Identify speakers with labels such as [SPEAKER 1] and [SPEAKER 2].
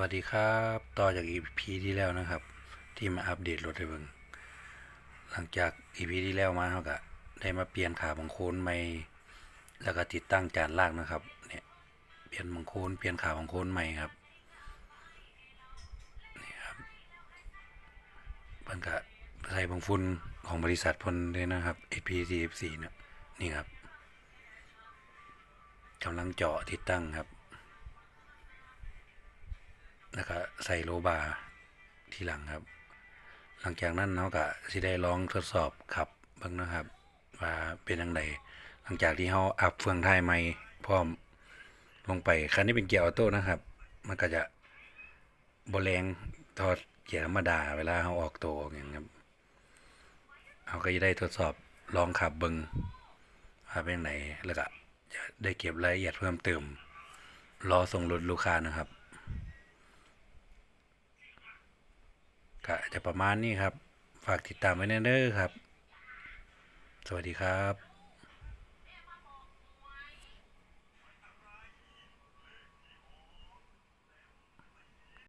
[SPEAKER 1] วัสดีครับ ต่อจาก EP ที่แล้วนะครับ ที่มาอัปเดตรถให้เบิ่งหลังจาก EP ที่แล้วมาเขาก็ได้มาเปลี่ยนขาบังโคนใหม่แล้วก็ติดตั้งจานลากนะครับเนี่ยเปลี่ยนบังโคนเปลี่ยนขาบังโคนใหม่ครับนี่ครับมันก็ใส่บังฟุนของบริษัทพนเลยนะครับ AP 44เนี่ยนี่ครับกำลังเจาะติดตั้งครับ แล้วก็ใส่โลบาร์ทีหลังครับ หลังจากนั้นเขาก็สิได้ลองทดสอบขับบ้างนะครับ ว่าเป็นยังไงหลังจากที่เขาอัพเฟืองท้ายใหม่พร้อมลงไปคันนี้เป็นเกียร์ออโต้นะครับ มันก็จะบแรงทอดเกียร์ธรรมดาเวลาเขาออกตัวอย่างนี้ครับเขาก็จะได้ทดสอบลองขับเบิงว่าเป็นยังไงแล้วก็จะได้เก็บรายละเอียดเพิ่มเติมรอส่งรถลูกค้านะครับ ก็จะประมาณนี้ครับ ฝากติดตามไว้เด้อครับ สวัสดีครับ